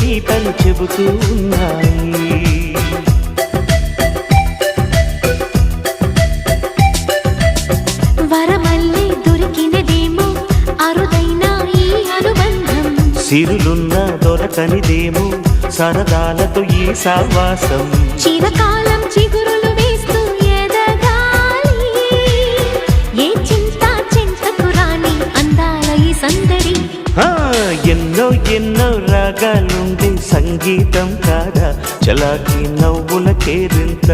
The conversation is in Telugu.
గీతలు చెబుతూ ఉన్నాయి వరమల్లే దొరికినదేమో అరుదైన ఈ అనుబంధం. సిరులున్న దొరకనిదేమో సరదాలతో ఈ సావాసం చిరకాలం చిగురులు ఎన్నో ఎన్నో రాగాలుండే సంగీతం కాదా? చలాకి నవ్వుల కేరింత.